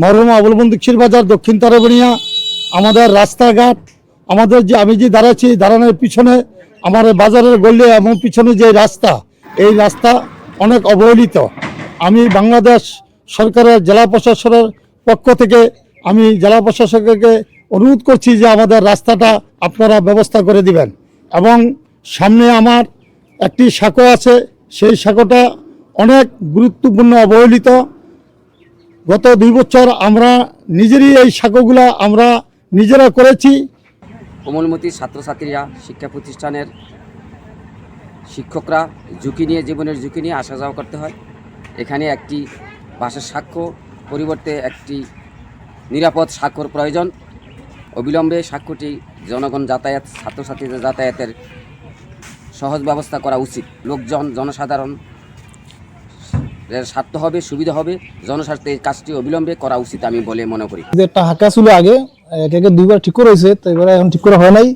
মরহুম আবুল বন্দুকশির বাজার, দক্ষিণ তারাবনিয়া আমাদের রাস্তাঘাট, আমাদের যে আমি যে দাঁড়াচ্ছি দাঁড়ানোর পিছনে আমার বাজারের গল্লি এবং পিছনে যে রাস্তা, এই রাস্তা অনেক অবহেলিত। আমি বাংলাদেশ সরকারের জেলা প্রশাসনের পক্ষ থেকে আমি জেলা প্রশাসককে অনুরোধ করছি যে আমাদের রাস্তাটা আপনারা ব্যবস্থা করে দিবেন। এবং সামনে আমার একটি সাঁকো আছে, সেই সাঁকোটা অনেক গুরুত্বপূর্ণ, অবহেলিত। গত দুই বছর আমরা নিজেরই এই সাঁকোগুলা আমরা নিজেরা করেছি। কোমলমতি ছাত্রছাত্রীরা, শিক্ষা প্রতিষ্ঠানের শিক্ষকরা ঝুঁকি নিয়ে, জীবনের ঝুঁকি নিয়ে আসা যাওয়া করতে হয়। এখানে একটি বাসের সাক্ষ্য পরিবর্তে একটি নিরাপদ স্বাক্ষর প্রয়োজন। অবিলম্বে সাক্ষ্যটি জনগণ যাতায়াত, ছাত্রছাত্রীদের যাতায়াতের সহজ ব্যবস্থা করা উচিত। লোকজন, জনসাধারণ স্বার্থ হবে সুবিধা হবে জনস্বার্থে এই কাজটি অবিলম্বে করা উচিত আমি বলে মনে করি। যে একটা হাঁকা ছিল আগে এক একে দুইবার ঠিক করা হয়েছে তো এবারে এখন ঠিক করা হয় নাই।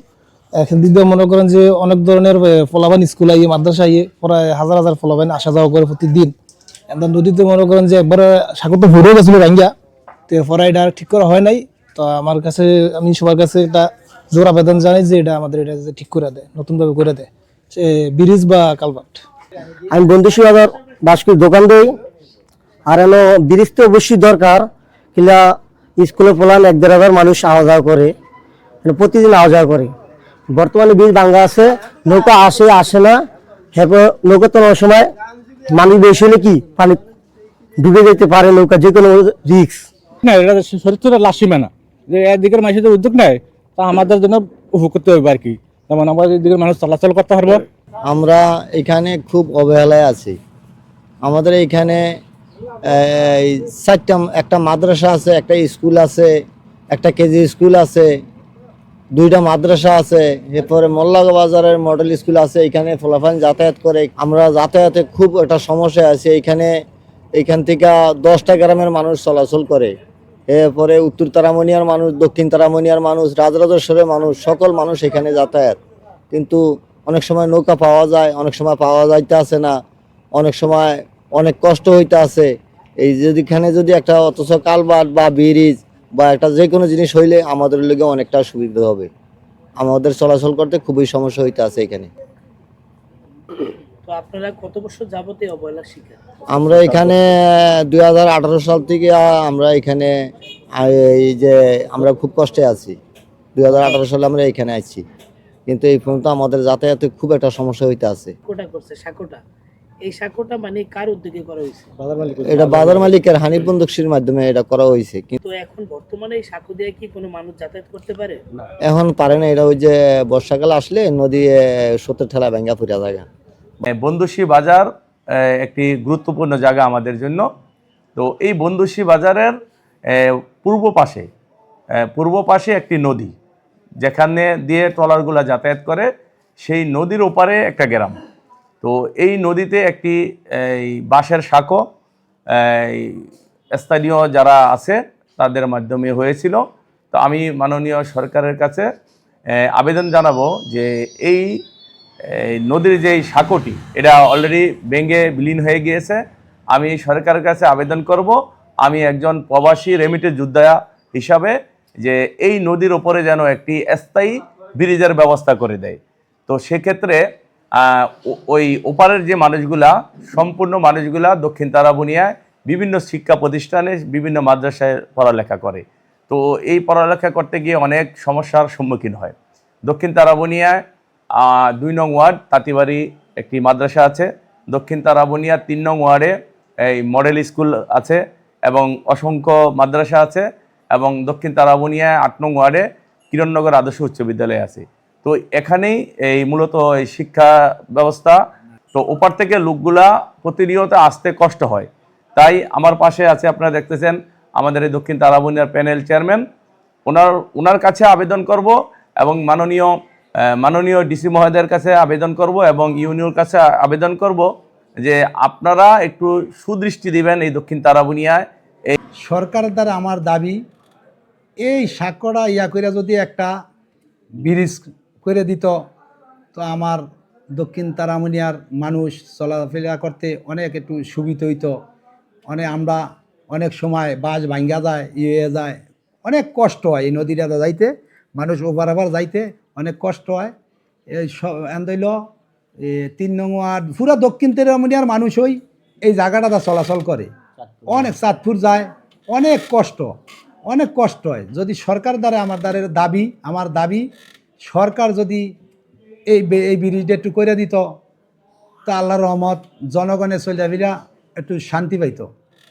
এখন দ্বিতীয় মনে করেন যে অনেক ধরনের ফলাবান স্কুল আইয়ে মাদ্রাসা আইয়ে প্রায় হাজার হাজার ফলাবান আসা যাওয়া করে প্রতিদিন। এখন নদীতে মনে করেন যে একবার সাগর তো ভরে গেছিল ভাঙ্গা তো এরপরে এটা আর ঠিক করা হয় নাই। তো আমার কাছে আমি সবার কাছে এটা জোর আবেদন জানাই যে এটা আমাদের এটা যে ঠিক করে দেয় নতুনভাবে করে দেয়। সে ব্রিজ বা কালভার্ট আমি বাজার বাসকুর দোকান দেই। আর এলো ব্রিজ তো অবশ্যই দরকার কিলা স্কুলে পোলান এক দেড় হাজার মানুষ আওয়া যাওয়া করে মানে প্রতিদিন আওয়া যাওয়া করে। বর্তমানে ব্রিজ ভাঙ্গা আছে নৌকা আসে আসে না। হ্যাঁ নৌকা তোলার সময় মানুষ বেশি হলে কি পানি ডুবে যেতে পারে নৌকা যে কোনো রিক্স না এটা চরিত্রটা লাসিমে না। যে একদিকের মানুষের উদ্যোগ নেয় তা আমাদের জন্য উপকৃত হবে আর কি। যেমন আমরা এদিকের মানুষ চলাচল করতে পারব। আমরা এখানে খুব অবহেলায় আছি। আমাদের এখানে এই, চারটা একটা মাদ্রাসা আছে একটা স্কুল আছে একটা কেজি স্কুল আছে দুইটা মাদ্রাসা আছে এরপরে মোল্লা বাজারের মডেল স্কুল আছে এখানে ফলাফান যাতায়াত করে। আমরা যাতায়াতে খুব একটা সমস্যা আছে এখানে এখান থেকে দশটা গ্রামের মানুষ চলাচল করে। এরপরে উত্তর তারামনিয়ার মানুষ দক্ষিণ তারামনিয়ার মানুষ রাজরাজেশ্বরের মানুষ সকল মানুষ এখানে যাতায়াত। কিন্তু অনেক সময় নৌকা পাওয়া যায় অনেক সময় পাওয়া যাইতে আছে না অনেক সময় অনেক কষ্ট হইতে আছে এই যদি এখানে যদি একটা অথচ কালবাট বা ব্রিজ বা একটা যে কোনো জিনিস হইলে আমাদের লোকে অনেকটা সুবিধা হবে। আমাদের চলাচল করতে খুবই সমস্যা হইতে আছে এখানে আপনারা কত বছর যাবতে অবহেলার শিকার? আমরা এখানে দুই হাজার আঠারো সাল থেকে আমরা এখানে এই যে আমরা খুব কষ্টে আছি। দুই হাজার আঠারো সালে আমরা এখানে আছি কিন্তু এই পর্যন্ত আমাদের যাতায়াতে খুব একটা সমস্যা হইতে আছে কোটা করছে সাঁকোটা? এই সাঁকোটা মানে কার উদ্যোগে করা হয়েছে? এটা বাজার মালিকের হানিফ বন্দুকশির মাধ্যমে এটা করা হয়েছে। কিন্তু এখন বর্তমানে এই সাঁকো দিয়ে কি কোনো মানুষ যাতায়াত করতে পারে? এখন পারে না এটা ওই যে বর্ষাকাল আসলে নদী সত্তর ঠেলা ভেঙ্গা ফুটা জায়গা। বন্ধুশী বাজার আহ, একটি গুরুত্বপূর্ণ জায়গা আমাদের জন্য। তো এই বন্ধুশী বাজারের আহ, পূর্ব পাশে পূর্ব পাশে একটি নদী যেখানে দিয়ে ট্রলারগুলো যাতায়াত করে সেই নদীর ওপারে একটা গ্রাম। তো এই নদীতে একটি, এই বাঁশের সাঁকো স্থানীয় যারা আছে তাদের মাধ্যমে হয়েছিল। তো আমি মাননীয় সরকারের কাছে আবেদন জানাব যে এই নদীর যে সাঁকোটি, এটা অলরেডি ভেঙে বিলীন হয়ে গিয়েছে। আমি সরকারের কাছে আবেদন করব। আমি একজন প্রবাসী রেমিটেড যোদ্ধা হিসাবে যে এই নদীর ওপরে যেন একটি স্থায়ী ব্রিজের ব্যবস্থা করে দেয়। তো সেক্ষেত্রে ওই ওপারের যে মানুষগুলা, সম্পূর্ণ মানুষগুলা দক্ষিণ তারাবুনিয়ায় বিভিন্ন শিক্ষা প্রতিষ্ঠানে, বিভিন্ন মাদ্রাসায় পড়ালেখা করে। তো এই পড়ালেখা করতে গিয়ে অনেক সমস্যার সম্মুখীন হয়। দক্ষিণ তারাবনিয়ায় দুই নং ওয়ার্ড, তাঁতিবাড়ি একটি মাদ্রাসা আছে। দক্ষিণ তারাবনিয়া, তিন নং ওয়ার্ডে এই মডেল স্কুল আছে এবং অসংখ্য মাদ্রাসা আছে এবং দক্ষিণ তারাবনিয়া, আট নং ওয়ার্ডে কিরণনগর আদর্শ উচ্চ বিদ্যালয় আছে। তো এখানেই এই মূলত এই শিক্ষা ব্যবস্থা। তো ওপার থেকে লোকগুলা প্রতিনিয়ত আসতে কষ্ট হয়। তাই আমার পাশে আছে আপনারা দেখতেছেন, আমাদের এই দক্ষিণ তারাবনিয়ার প্যানেল চেয়ারম্যান। ওনার ওনার কাছে আবেদন করব এবং মাননীয় মাননীয় ডিসি মহোদয়ের কাছে আবেদন করব এবং ইউনিয়র কাছে আবেদন করব যে আপনারা একটু সুদৃষ্টি দিবেন এই দক্ষিণ তারাবুনিয়ায় সরকারের দ্বারা আমার দাবি, এই সাক্ষ্যটা ইয়া করে যদি একটা ব্রিজ করে দিত। তো আমার দক্ষিণ তারামনিয়ার মানুষ চলাফেরা করতে অনেক একটু সুবিধা হইতো। অনেক আমরা অনেক সময় বাস ভাঙ্গা যায় ইয়ে যায়। অনেক কষ্ট হয় এই নদীটা যাইতে। মানুষ ওপার আবার যাইতে অনেক কষ্ট হয়। এই সব এন্দইল তিন নং ওয়ার্ড পুরা দক্ষিণ তেরামনিয়ার মানুষই এই জায়গাটা চলাচল করে। অনেক চাঁদপুর যায় অনেক কষ্ট অনেক কষ্ট হয়। যদি সরকার দ্বারা আমার দ্বারের দাবি আমার দাবি সরকার যদি এই এই ব্রিজটা একটু করে দিত, তা আল্লাহ রহমত জনগণের চলিয়াবিরা একটু শান্তি পাইতো।